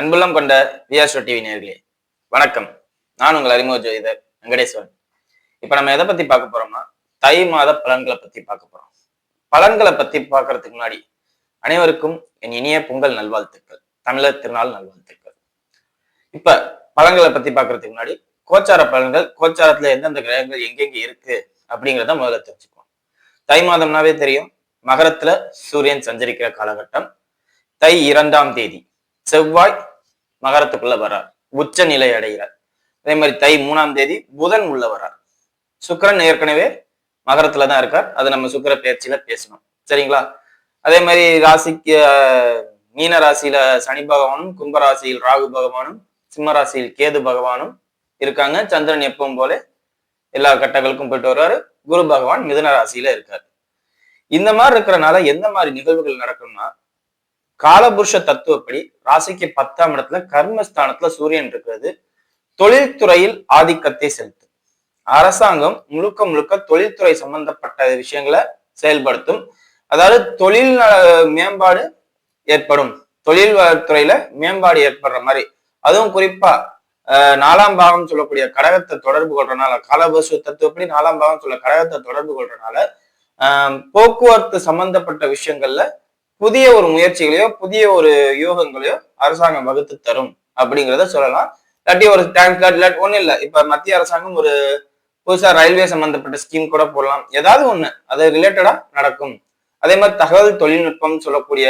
அன்புள்ளம் கொண்ட விஆர்ஷோ டிவி நேர்களே வணக்கம். நான் உங்கள் அறிமுக ஜோதிடர் வெங்கடேஸ்வரன். இப்ப நம்ம எதை பத்தி பார்க்க போறோம்னா தை மாத பலன்களை பத்தி பார்க்க போறோம். பலன்களை பத்தி பார்க்கறதுக்கு முன்னாடி அனைவருக்கும் என் இனிய பொங்கல் நல்வாழ்த்துக்கள். தமிழர் திருநாள் நல்வாழ்த்துக்கள். இப்ப பலன்களை பத்தி பார்க்கறதுக்கு முன்னாடி கோச்சார பலன்கள் கோச்சாரத்துல எந்தெந்த கிரகங்கள் எங்கெங்க இருக்கு அப்படிங்கிறத முதல்ல தெரிஞ்சுக்குவோம். தை மாதம்னாவே தெரியும் மகரத்துல சூரியன் சஞ்சரிக்கிற காலகட்டம். தை இரண்டாம் தேதி செவ்வாய் மகரத்துக்குள்ள வர்றார். உச்ச நிலை அடைகிறார். அதே மாதிரி தை மூணாம் தேதி புதன் உள்ள வர்றார். சுக்கிரன் ஏற்கனவே மகரத்துல தான் இருக்கார். அது நம்ம சுக்கிர பயிற்சியில பேசணும். சரிங்களா? அதே மாதிரி ராசிக்கு மீன ராசியில சனி பகவானும் கும்ப ராசியில் ராகு பகவானும் சிம்ம ராசியில் கேது பகவானும் இருக்காங்க. சந்திரன் எப்பவும் போல எல்லா கட்டங்களுக்கும் போயிட்டு வருவாரு. குரு பகவான் மிதன ராசியில இருக்காரு. இந்த மாதிரி இருக்கிறனால எந்த மாதிரி நிகழ்வுகள் நடக்கும்னா காலபுருஷ தத்துவப்படி ராசிக்கு பத்தாம் இடத்துல கர்மஸ்தானத்துல சூரியன் இருக்கிறது. தொழில்துறையில் ஆதிக்கத்தை செலுத்தும். அரசாங்கம் முழுக்க முழுக்க தொழில்துறை சம்பந்தப்பட்ட விஷயங்களை செயல்படுத்தும். அதாவது தொழில் மேம்பாடு ஏற்படும். தொழில் துறையில மேம்பாடு ஏற்படுற மாதிரி. அதுவும் குறிப்பா நாலாம் பாகம் சொல்லக்கூடிய கடகத்தை தொடர்பு கொள்றதுனால காலபசு தத்துவப்படி நாலாம் பாகம் சொல்ல கடகத்தை தொடர்பு கொள்றதுனால ஆஹ், போக்குவரத்து சம்பந்தப்பட்ட விஷயங்கள்ல புதிய ஒரு முயற்சிகளையோ புதிய ஒரு யூகங்களையோ அரசாங்கம் வகுத்து தரும் அப்படிங்கிறத சொல்லலாம். இல்லாட்டி ஒரு டேங்க் இல்லாட்டி ஒன்றும் இல்லை. இப்ப மத்திய அரசாங்கம் ஒரு புதுசா ரயில்வே சம்மந்தப்பட்ட ஸ்கீம் கூட போடலாம். ஏதாவது ஒன்று அது ரிலேட்டடா நடக்கும். அதே மாதிரி தகவல் தொழில்நுட்பம் சொல்லக்கூடிய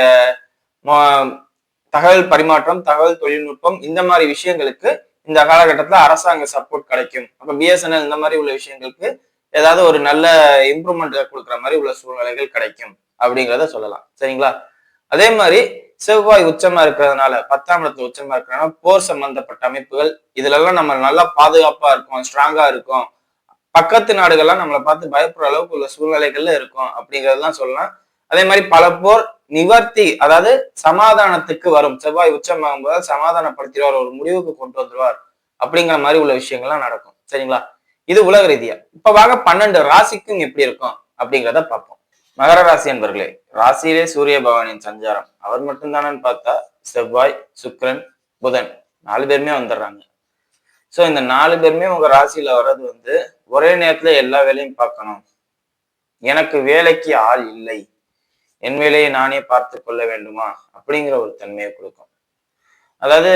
தகவல் பரிமாற்றம் தகவல் தொழில்நுட்பம் இந்த மாதிரி விஷயங்களுக்கு இந்த காலகட்டத்துல அரசாங்க சப்போர்ட் கிடைக்கும். அப்போ பிஎஸ்என்எல் இந்த மாதிரி உள்ள விஷயங்களுக்கு ஏதாவது ஒரு நல்ல இம்ப்ரூவ்மெண்ட் கொடுக்குற மாதிரி உள்ள சூழ்நிலைகள் கிடைக்கும். அப்படிங்கிறத சொல்லலாம். சரிங்களா? அதே மாதிரி செவ்வாய் உச்சமா இருக்கிறதுனால பத்தாம் இடத்துல உச்சமா இருக்கிறதுனால போர் சம்பந்தப்பட்ட அமைப்புகள் இதுல எல்லாம் நம்ம நல்லா பாதுகாப்பா இருக்கும் ஸ்ட்ராங்கா இருக்கும். பக்கத்து நாடுகள்லாம் நம்மளை பார்த்து பயப்படுற அளவுக்கு உள்ள சூழ்நிலைகள்ல இருக்கும் அப்படிங்கறதெல்லாம் சொல்லலாம். அதே மாதிரி பல போர் நிவர்த்தி அதாவது சமாதானத்துக்கு வரும். செவ்வாய் உச்சமாகும் போது சமாதானப்படுத்திடுவார் ஒரு முடிவுக்கு கொண்டு வந்துருவார் அப்படிங்கிற மாதிரி உள்ள விஷயங்கள்லாம் நடக்கும். சரிங்களா? இது உலக ரீதியா. இப்ப வாங்க பன்னெண்டு ராசிக்கும் எப்படி இருக்கும் அப்படிங்கிறத பார்ப்போம். மகர ராசி என்பர்களே ராசியிலே சூரிய பகவானின் சஞ்சாரம். அவர் மட்டும்தானன்னு பார்த்தா செவ்வாய் சுக்ரன் புதன் நாலு பேருமே வந்துடுறாங்க. ஸோ இந்த நாலு பேருமே உங்க ராசியில வர்றது வந்து ஒரே நேரத்துல எல்லா வேலையும் பார்க்கணும். எனக்கு வேலைக்கு ஆள் இல்லை. என் வேலையை நானே பார்த்து கொள்ள வேண்டுமா? அப்படிங்கிற ஒரு தன்மையை கொடுக்கும். அதாவது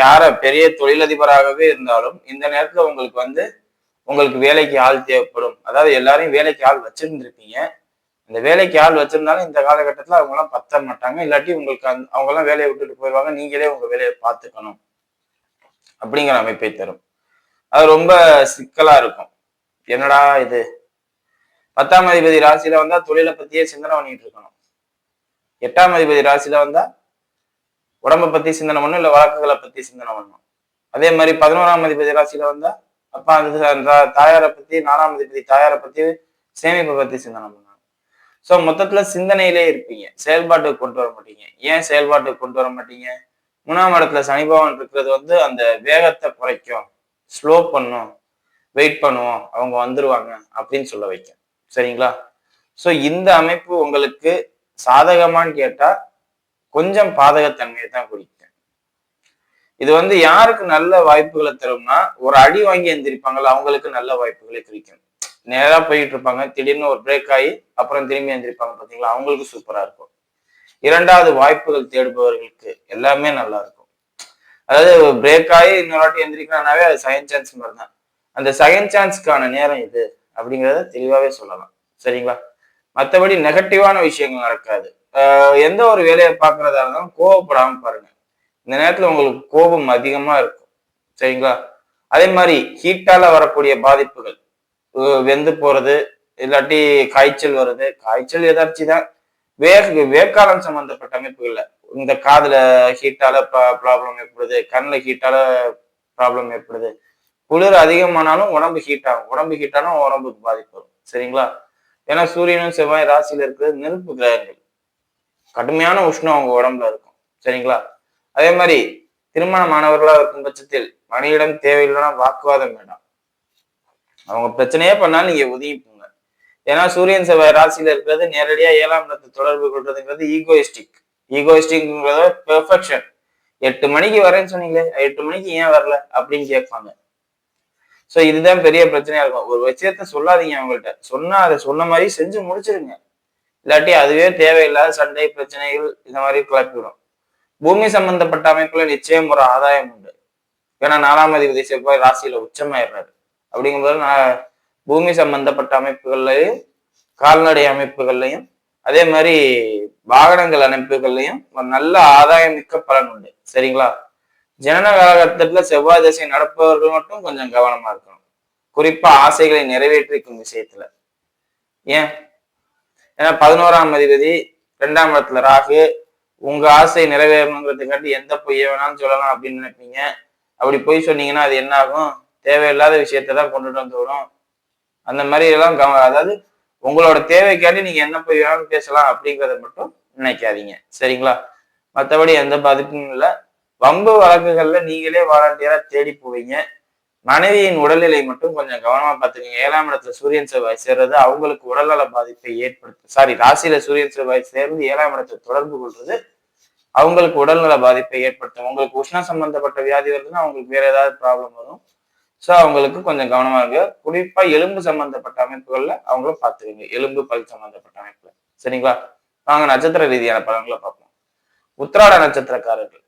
யார பெரிய தொழிலதிபராகவே இருந்தாலும் இந்த நேரத்துல உங்களுக்கு வந்து உங்களுக்கு வேலைக்கு ஆள் தேவைப்படும். அதாவது எல்லாரையும் வேலைக்கு ஆள் வச்சிருந்துருப்பீங்க. இந்த வேலைக்கு ஆள் வச்சிருந்தாலும் இந்த காலகட்டத்தில் அவங்கெல்லாம் பத்த மாட்டாங்க. இல்லாட்டி உங்களுக்கு அந் அவங்கெல்லாம் வேலையை விட்டுட்டு போயிடுவாங்க நீங்களே உங்கள் வேலையை பார்த்துக்கணும். அப்படிங்கிற அமைப்பை தரும். அது ரொம்ப சிக்கலாக இருக்கும். என்னடா இது? பத்தாம் அதிபதி ராசியில வந்தா தொழிலை பத்தியே சிந்தனை பண்ணிட்டு இருக்கணும். எட்டாம் அதிபதி ராசியில வந்தா உடம்பை பத்தி சிந்தனை பண்ணணும் இல்லை வழக்குகளை பத்தி சிந்தனை பண்ணணும். அதே மாதிரி பதினோராம் அதிபதி ராசியில வந்தா அப்பா அந்த அந்த தாயாரை பத்தி நாலாம் அதிபதி தாயாரை பத்தி சேமிப்பை பத்தி சிந்தனை பண்ணாங்க சோ மொத்தத்துல சிந்தனையிலே இருப்பீங்க. செயல்பாட்டுக்கு கொண்டு வர மாட்டீங்க. ஏன் செயல்பாட்டுக்கு கொண்டு வர மாட்டீங்க? மூணாம் இடத்துல சனி பகவான் இருக்கிறது வந்து அந்த வேகத்தை குறைக்கும். ஸ்லோ பண்ணும். வெயிட் பண்ணுவோம் அவங்க வந்துருவாங்க அப்படின்னு சொல்ல வைக்கும். சரிங்களா? சோ இந்த அமைப்பு உங்களுக்கு சாதகமான்னு கேட்டா கொஞ்சம் பாதகத்தன்மையை தான் குறிக்கும். இது வந்து யாருக்கு நல்ல வாய்ப்புகளை தரும்னா ஒரு அடி வாங்கி எந்திரிப்பாங்கல்ல அவங்களுக்கு நல்ல வாய்ப்புகளை குறிக்கும் நேரா போயிட்டு இருப்பாங்க திடீர்னு ஒரு பிரேக் ஆகி அப்புறம் திரும்பி எந்திரிப்பாங்க பாத்தீங்களா? அவங்களுக்கு சூப்பரா இருக்கும். இரண்டாவது வாய்ப்புகள் தேடுபவர்களுக்கு எல்லாமே நல்லா இருக்கும். அதாவது பிரேக் ஆகி இன்னொரு வாட்டி எந்திரிக்கிறானாவே அது செகண்ட் சான்ஸ் மாதிரி தான் அந்த செகண்ட் சான்ஸ்க்கான நேரம் இது அப்படிங்கிறத தெளிவாவே சொல்லலாம். சரிங்களா? மற்றபடி நெகட்டிவான விஷயங்கள் நடக்காது. ஆஹ் எந்த ஒரு வேலையை பார்க்கறதா இருந்தாலும் கோவப்படாம பாருங்க. இந்த நேரத்துல உங்களுக்கு கோபம் அதிகமா இருக்கும். சரிங்களா? அதே மாதிரி ஹீட்டால வரக்கூடிய பாதிப்புகள். வெந்து போறது இல்லாட்டி காய்ச்சல் வருது. காய்ச்சல் எதாச்சும் தான் வேக வேக்காலம் சம்பந்தப்பட்ட அமைப்புகள்ல. இந்த காதுல ஹீட்டால ப்ராப்ளம் ஏற்படுது. கண்ணில் ஹீட்டால ப்ராப்ளம் ஏற்படுது. குளிர் அதிகமானாலும் உடம்பு ஹீட் ஆகும். உடம்பு ஹீட் உடம்புக்கு பாதிப்பு வரும். சரிங்களா? ஏன்னா சூரியனும் செவ்வாய் ராசியில இருக்கிறது நெருப்பு கிரகங்கள். கடுமையான உஷ்ணம் அவங்க உடம்புல இருக்கும். சரிங்களா? அதே மாதிரி திருமணமானவர்களா இருக்கும் பட்சத்தில் மனையிடம் தேவையில்லைன்னா வாக்குவாதம் வேண்டாம். அவங்க பிரச்சனையே பண்ணாலும் நீங்க ஒதுங்கி போங்க. ஏன்னா சூரியன் செவ்வாய் ராசியில இருக்கிறது நேரடியா ஏழாம் இடத்தை தொடர்பு கொள்றதுங்கிறது ஈகோயிஸ்டிக் ஈகோயிஸ்டிக்ங்கிறத பெர்ஃபெக்ஷன் எட்டு மணிக்கு வரேன்னு சொன்னீங்களே எட்டு மணிக்கு ஏன் வரல அப்படின்னு கேட்பாங்க. ஸோ இதுதான் பெரிய பிரச்சனையா இருக்கும். ஒரு விஷயத்த சொல்லாதீங்க அவங்கள்ட்ட. சொன்னா அதை சொன்ன மாதிரி செஞ்சு முடிச்சிருங்க. இல்லாட்டி அதுவே தேவையில்லாத சண்டை பிரச்சனைகள் இந்த மாதிரி கிளப்பிவிடும் பூமி சம்பந்தப்பட்ட அமைப்புல நிச்சயம் ஒரு ஆதாயம் உண்டு. ஏன்னா நாலாம் அதிபதி செவ்வாய் ராசியில உச்சமாயிடுறாரு. அப்படிங்கும்போது நான் பூமி சம்பந்தப்பட்ட அமைப்புகள்லையும் கால்நடை அமைப்புகள்லையும் அதே மாதிரி வாகனங்கள் அமைப்புகள்லையும் ஒரு நல்ல ஆதாயம் மிக்க பலன் உண்டு. சரிங்களா? ஜனன காலகட்டத்துல செவ்வாய் தசை நடப்பவர்கள் மட்டும் கொஞ்சம் கவனமா இருக்கணும். குறிப்பா ஆசைகளை நிறைவேற்றிக்கும் விஷயத்துல. ஏன்? ஏன்னா பதினோராம் அதிபதி ரெண்டாம் இடத்துல ராகு உங்க ஆசை நிறைவேறணுங்கிறதுக்காண்டி எந்த பொய்ய வேணாலும் சொல்லலாம் அப்படின்னு நினைப்பீங்க. அப்படி பொய் சொன்னீங்கன்னா அது என்ன ஆகும்? தேவையில்லாத விஷயத்த தான் கொண்டுட்டு வந்து விடும். அந்த மாதிரி எல்லாம் கவ அதாவது உங்களோட தேவைக்காண்டி நீங்க என்ன பொய் வேணாலும் பேசலாம் அப்படிங்கிறத மட்டும் நினைக்காதீங்க. சரிங்களா? மற்றபடி எந்த பாதிப்பும் இல்லை. வம்பு வழக்குகள்ல நீங்களே வாலண்டியரா தேடி போவீங்க. மனைவியின் உடல்நிலை மட்டும் கொஞ்சம் கவனமா பார்த்துக்கோங்க. ஏழாம் இடத்துல சூரியன் செவ்வாய் சேர்றது அவங்களுக்கு உடல்நல பாதிப்பை ஏற்படுத்தும் சாரி ராசியில சூரியன் செவ்வாய் சேர்ந்து ஏழாம் இடத்தை தொடர்பு கொள்றது அவங்களுக்கு உடல்நல பாதிப்பை ஏற்படுத்தும். உங்களுக்கு உஷ்ணம் சம்பந்தப்பட்ட வியாதி வருதுன்னா அவங்களுக்கு வேற ஏதாவது ப்ராப்ளம் வரும். ஸோ அவங்களுக்கு கொஞ்சம் கவனமா இருக்கு குறிப்பா எலும்பு சம்பந்தப்பட்ட அமைப்புகள்ல அவங்களும் பார்த்துக்கோங்க. எலும்பு பல் சம்பந்தப்பட்ட அமைப்புல. சரிங்களா? வாங்க நட்சத்திர ரீதியான பலன்களை பார்ப்போம். உத்திராட நட்சத்திரக்காரர்கள்.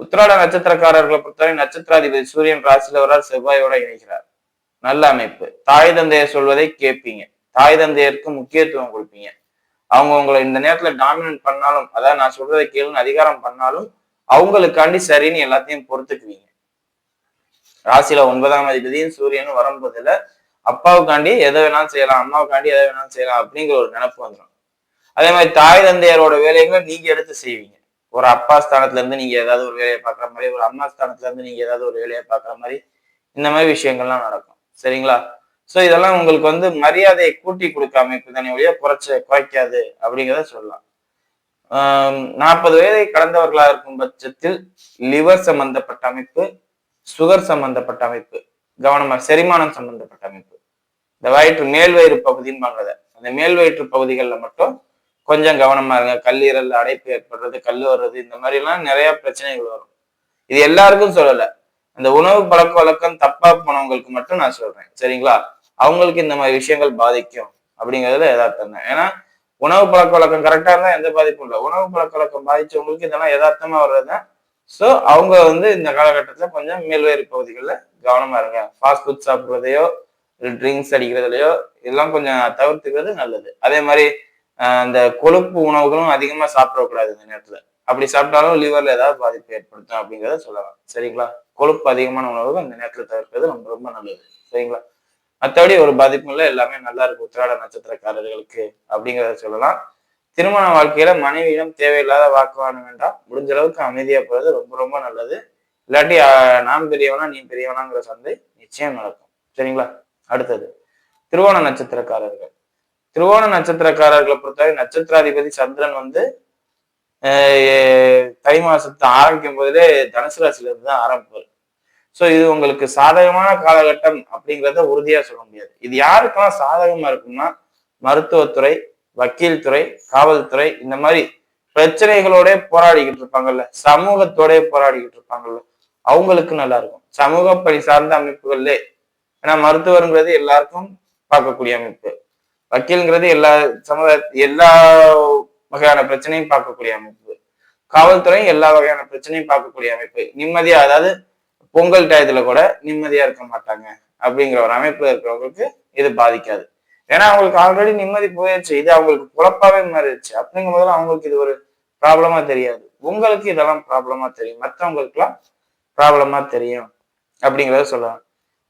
உத்திராட நட்சத்திரக்காரர்களை பொறுத்தவரை நட்சத்திராதிபதி சூரியன் ராசியில வரார் செவ்வாயோட இணைகிறார். நல்ல அமைப்பு. தாய் தந்தையர் சொல்வதை கேட்பீங்க. தாய் தந்தையருக்கு முக்கியத்துவம் கொடுப்பீங்க. அவங்க உங்களை இந்த நேரத்துல டாமினன்ட் பண்ணாலும் அதாவது நான் சொல்றதை கேளுன்னு அதிகாரம் பண்ணாலும் அவங்களுக்காண்டி சரின்னு எல்லாத்தையும் பொறுத்துக்குவீங்க. ராசியில ஒன்பதாம் அதிபதியும் சூரியனும் வரும்போதுல அப்பாவுக்காண்டி எதை வேணாலும் செய்யலாம் அம்மாவுக்காண்டி எதை வேணாலும் செய்யலாம் அப்படிங்கிற ஒரு நினப்பு வந்துடும் அதே மாதிரி தாய் தந்தையரோட வேலைகளை நீங்க எடுத்து செய்வீங்க. ஒரு அப்பா ஸ்தானத்துல இருந்து நீங்க ஏதாவது ஒரு வேலையை பார்க்குற மாதிரி ஒரு அம்மா ஸ்தானத்துல இருந்து நீங்க ஏதாவது ஒரு வேலையை பார்க்குற மாதிரி இந்த மாதிரி விஷயங்கள்லாம் நடக்கும். சரிங்களா? ஸோ இதெல்லாம் உங்களுக்கு வந்து மரியாதையை கூட்டி கொடுக்க அமைப்பு தானே ஒழிய குறைச்ச குறைக்காது அப்படிங்கிறத சொல்லலாம். நாற்பது வயதை கடந்தவர்களாக இருக்கும் பட்சத்தில் லிவர் சம்பந்தப்பட்ட அமைப்பு சுகர் சம்பந்தப்பட்ட அமைப்பு கவனமா செரிமானம் சம்பந்தப்பட்ட அமைப்பு. இந்த வயிற்று மேல் வயிறு பகுதின்பாங்கிறத அந்த மேல் வயிற்று பகுதிகளில் மட்டும் கொஞ்சம் கவனமா இருங்க. கல்லீரல் அடைப்பு ஏற்படுறது கல் வர்றது இந்த மாதிரிலாம் நிறைய பிரச்சனைகள் வரும். இது எல்லாருக்கும் சொல்லலை. அந்த உணவு பழக்க வழக்கம் தப்பா போனவங்களுக்கு மட்டும் நான் சொல்றேன். சரிங்களா? அவங்களுக்கு இந்த மாதிரி விஷயங்கள் பாதிக்கும் அப்படிங்கிறதுல எதார்த்தம் தான் ஏன்னா உணவு பழக்க வழக்கம் கரெக்டா இருந்தா எந்த பாதிப்பும் இல்லை. உணவு பழக்க வழக்கம் பாதிச்சவங்களுக்கு இதெல்லாம் யதார்த்தமா வர்றதுதான் ஸோ அவங்க வந்து இந்த காலகட்டத்தில் கொஞ்சம் மேல்வேறு பகுதிகளில் கவனமா இருங்க. ஃபாஸ்ட் ஃபுட் சாப்பிட்றதையோ ட்ரிங்க்ஸ் அடிக்கிறதுலையோ இதெல்லாம் கொஞ்சம் தவிர்த்துக்கிறது நல்லது. அதே மாதிரி அந்த கொழுப்பு உணவுகளும் அதிகமாக சாப்பிடக்கூடாது இந்த நேரத்தில். அப்படி சாப்பிட்டாலும் லிவர்ல ஏதாவது பாதிப்பு ஏற்படுத்தும் அப்படிங்கிறத சொல்லலாம். சரிங்களா? கொழுப்பு அதிகமான உணவு இந்த நேரத்தில் தவிர்ப்பது ரொம்ப ரொம்ப நல்லது. சரிங்களா? மற்றபடி ஒரு பாதிப்பும் இல்லை எல்லாமே நல்லா இருக்கு உத்திராட நட்சத்திரக்காரர்களுக்கு அப்படிங்கிறத சொல்லலாம். திருமண வாழ்க்கையில மனைவியிடம் தேவையில்லாத வாக்குவாதம் வேண்டாம். முடிஞ்ச அளவுக்கு அமைதியா போறது ரொம்ப ரொம்ப நல்லது. இல்லாட்டி நான் பெரியவனா நீ பெரியவனாங்கிற சந்தை நிச்சயம் நடக்கும். சரிங்களா? அடுத்தது திருவோண நட்சத்திரக்காரர்கள். திருவோண நட்சத்திரக்காரர்களை பொறுத்தவரை நட்சத்திராதிபதி சந்திரன் வந்து தை மாசத்தை ஆரம்பிக்கும் போதிலே தனுசு ராசியிலிருந்து இருந்து தான் ஆரம்பிப்பார். ஸோ இது உங்களுக்கு சாதகமான காலகட்டம் அப்படிங்கிறத உறுதியா சொல்ல முடியாது. இது யாருக்கெல்லாம் சாதகமா இருக்கும்னா மருத்துவத்துறை வக்கீல் துறை காவல்துறை இந்த மாதிரி பிரச்சனைகளோட போராடிக்கிட்டு இருப்பாங்கல்ல சமூகத்தோட போராடிக்கிட்டு இருப்பாங்கல்ல அவங்களுக்கு நல்லா இருக்கும். சமூக பணி சார்ந்த அமைப்புகள்லே ஏன்னா மருத்துவருங்கிறது எல்லாருக்கும் பார்க்கக்கூடிய அமைப்பு. வக்கீல்ங்கிறது எல்லா சமுதாய எல்லா வகையான பிரச்சனையும் பார்க்கக்கூடிய அமைப்பு. காவல்துறையும் எல்லா வகையான பிரச்சனையும் பார்க்கக்கூடிய அமைப்பு. நிம்மதியா அதாவது பொங்கல் டயத்துல கூட நிம்மதியா இருக்க மாட்டாங்க அப்படிங்கிற ஒரு அமைப்பு இருக்கிறவங்களுக்கு இது பாதிக்காது. ஏன்னா அவங்களுக்கு ஆல்ரெடி நிம்மதி போயிடுச்சு இது அவங்களுக்கு குழப்பாவே மாறிடுச்சு. அப்படிங்கும் போதெல்லாம் அவங்களுக்கு இது ஒரு ப்ராப்ளமா தெரியாது. உங்களுக்கு இதெல்லாம் ப்ராப்ளமா தெரியும். மற்றவங்களுக்குலாம் ப்ராப்ளமா தெரியும் அப்படிங்கிறத சொல்லலாம்.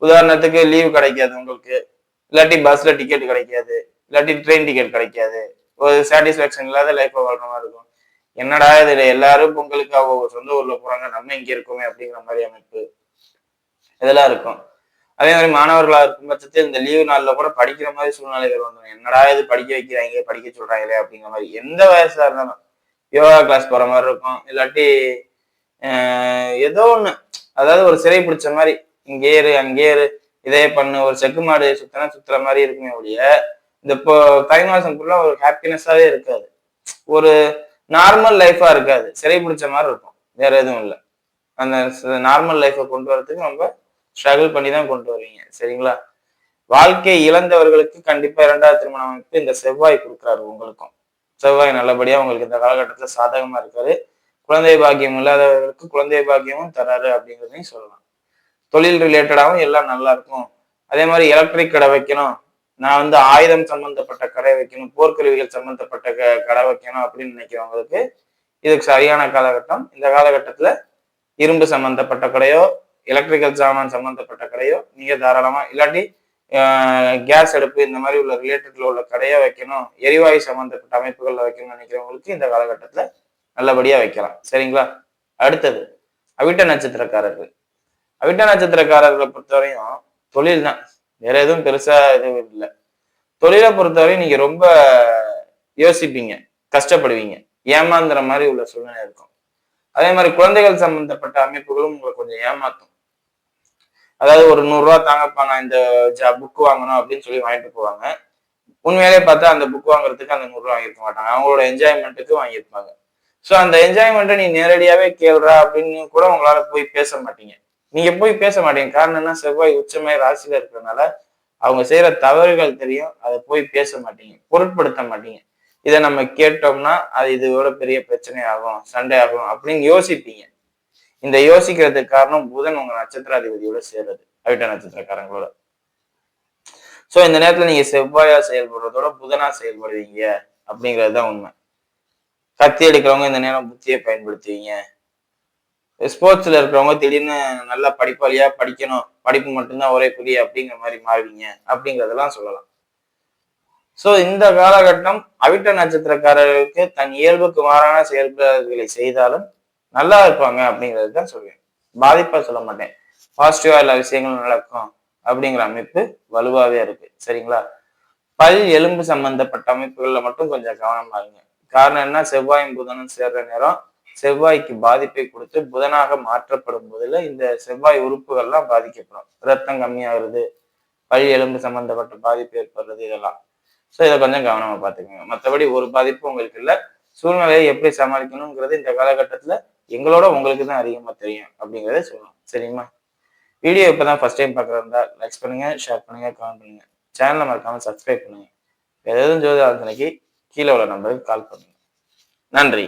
உதாரணத்துக்கு லீவ் கிடைக்காது உங்களுக்கு. இல்லாட்டி பஸ்ல டிக்கெட் கிடைக்காது. இல்லாட்டி ட்ரெயின் டிக்கெட் கிடைக்காது. ஒரு சாட்டிஸ்ஃபேக்ஷன் இல்லாத லைஃப் வாழ்ற மாதிரி இருக்கும். என்னடா இதுல எல்லாரும் பொங்கலுக்கு அவங்க சொந்த ஊர்ல போறாங்க நம்ம இங்க இருக்கோமே அப்படிங்கிற மாதிரி அமைப்பு இதெல்லாம் இருக்கும். அதே மாதிரி மாணவர்களா இருக்கும் பட்சத்தில் இந்த லீவு நாள்ல கூட படிக்கிற மாதிரி சூழ்நிலைகள் வந்துடும். என்னடா இது படிக்க வைக்கிறாங்க படிக்க சொல்றாங்களே அப்படிங்கிற மாதிரி எந்த வயசா இருந்தாலும் யோகா கிளாஸ் போற மாதிரி இருக்கும். இல்லாட்டி ஏதோ ஒண்ணு. அதாவது ஒரு சிறை பிடிச்ச மாதிரி இங்கே இரு அங்கே இரு இதே பண்ணு ஒரு செக்கு மாடு சுத்தினா சுத்துற மாதிரி இருக்குமே ஒழிய இந்த இப்போ தை மாசம் ஃபுல்லா ஒரு ஹாப்பினஸ்ஸாவே இருக்காது. ஒரு நார்மல் லைஃபா இருக்காது. சிறை பிடிச்ச மாதிரி இருக்கும். வேற எதுவும் இல்லை. அந்த நார்மல் லைஃப்பை கொண்டு வரதுக்கு ரொம்ப ஸ்ட்ரகிள் பண்ணி தான் கொண்டு வருவீங்க. சரிங்களா? வாழ்க்கை இழந்தவர்களுக்கு கண்டிப்பா இரண்டாவது திருமணம் அமைப்பு இந்த செவ்வாய் கொடுக்குறாரு உங்களுக்கும். செவ்வாய் நல்லபடியா உங்களுக்கு இந்த காலகட்டத்துல சாதகமா இருக்காரு. குழந்தை பாக்கியம் இல்லாதவர்களுக்கு குழந்தை பாக்கியமும் தராரு அப்படிங்கிறதையும் சொல்லலாம். தொழில் ரிலேட்டடாகவும் எல்லாம் நல்லா இருக்கும். அதே மாதிரி எலக்ட்ரிக் கடை வைக்கணும். நான் வந்து ஆயுதம் சம்பந்தப்பட்ட கடை வைக்கணும் போர்க்கருவிகள் சம்பந்தப்பட்ட க கடை வைக்கணும் அப்படின்னு நினைக்கிறவங்களுக்கு இதுக்கு சரியான காலகட்டம். இந்த காலகட்டத்துல இரும்பு சம்பந்தப்பட்ட கடையோ எலக்ட்ரிக்கல் சாமான் சம்பந்தப்பட்ட கடையோ நீங்க தாராளமா இல்லாட்டி கேஸ் அடுப்பு இந்த மாதிரி உள்ள ரிலேட்டட்ல உள்ள கடையை வைக்கணும் எரிவாயு சம்பந்தப்பட்ட அமைப்புகள்ல வைக்கணும்னு நினைக்கிறவங்களுக்கு இந்த காலகட்டத்துல நல்லபடியா வைக்கலாம். சரிங்களா? அடுத்தது அவிட்ட நட்சத்திரக்காரர்கள். அவிட்ட நட்சத்திரக்காரர்களை பொறுத்தவரையும் தொழில் தான் வேற எதுவும் பெருசா எதுவும் இல்லை. தொழிலை பொறுத்தவரையும் நீங்க ரொம்ப யோசிப்பீங்க கஷ்டப்படுவீங்க ஏமாந்துற மாதிரி உள்ள சூழ்நிலை இருக்கும். அதே மாதிரி குழந்தைகள் சம்பந்தப்பட்ட அமைப்புகளும் உங்களை கொஞ்சம் ஏமாத்தும். அதாவது ஒரு நூறுரூவா தாங்கப்பா நான் இந்த ஜா புக் வாங்கணும் அப்படின்னு சொல்லி வாங்கிட்டு போவாங்க. உண்மையிலே பார்த்தா அந்த புக் வாங்குறதுக்கு அந்த நூறுரூவா வாங்கியிருக்க மாட்டாங்க. அவங்களோட என்ஜாய்மெண்ட்டுக்கு வாங்கியிருப்பாங்க. ஸோ அந்த என்ஜாய்மெண்ட்டை நீ நேரடியாவே கேள்றா அப்படின்னு கூட உங்களால போய் பேச மாட்டீங்க. நீங்க போய் பேச மாட்டீங்க. காரணம் என்ன செவ்வாய் உச்சமே ராசியில இருக்கிறதுனால அவங்க செய்யற தவறுகள் தெரியும். அதை போய் பேச மாட்டீங்க. பொருட்படுத்த மாட்டீங்க. இதை நம்ம கேட்டோம்னா அது இதோட பெரிய பிரச்சனை ஆகும் சண்டை ஆகும் அப்படின்னு யோசிப்பீங்க. இந்த யோசிக்கிறதுக்கு காரணம் புதன் உங்க நட்சத்திராதிபதியோட சேர்றது அவிட்ட நட்சத்திரக்காரங்களோட. சோ இந்த நேரத்துல நீங்க செவ்வாயா செயல்படுறதோட புதனா செயல்படுவீங்க அப்படிங்கிறது தான் உண்மை. கத்தி எடுக்கிறவங்க இந்த நேரம் புத்தியை பயன்படுத்துவீங்க. ஸ்போர்ட்ஸ்ல இருக்கிறவங்க திடீர்னு நல்லா படிப்பாளியா படிக்கணும். படிப்பு மட்டும்தான் ஒரே குறி அப்படிங்கிற மாதிரி மாறுவீங்க அப்படிங்கிறதெல்லாம் சொல்லலாம். சோ இந்த காலகட்டம் அவிட்ட நட்சத்திரக்காரர்களுக்கு தன் இயல்புக்கு மாறான செயல்பாடுகளை செய்தாலும் நல்லா இருப்பாங்க அப்படிங்கிறது தான் சொல்வேன். பாதிப்பா சொல்ல மாட்டேன். பாசிட்டிவா எல்லா விஷயங்களும் நடக்கும் அப்படிங்கிற அமைப்பு வலுவாவே இருக்கு. சரிங்களா? பல் எலும்பு சம்பந்தப்பட்ட அமைப்புகள்ல மட்டும் கொஞ்சம் கவனமா இருங்க. காரணம் என்ன? செவ்வாயும் புதனும் சேர்ற நேரம் செவ்வாய்க்கு பாதிப்பை கொடுத்து புதனாக மாற்றப்படும் போதுல இந்த செவ்வாய் உறுப்புகள்லாம் பாதிக்கப்படும். ரத்தம் கம்மியாகிறது பழி எலும்பு சம்பந்தப்பட்ட பாதிப்பு ஏற்படுறது இதெல்லாம். ஸோ இதை கொஞ்சம் கவனமா பார்த்துக்கோங்க. மற்றபடி ஒரு பாதிப்பு உங்களுக்கு இல்லை. சூழ்நிலையை எப்படி சமாளிக்கணுங்கிறது இந்த காலகட்டத்துல எங்களோட உங்களுக்கு தான் அதிகமாக தெரியும் அப்படிங்கிறத சொல்லலாம் சரிங்களா வீடியோ இப்போ தான் ஃபஸ்ட் டைம் பார்க்குறதா லைக் பண்ணுங்க ஷேர் பண்ணுங்க கமெண்ட் பண்ணுங்க. சேனலை மறக்காமல் சப்ஸ்கிரைப் பண்ணுங்க. எதுவும் ஜோதி ஆலோசனைக்கு கீழே உள்ள நம்பருக்கு கால் பண்ணுங்க. நன்றி.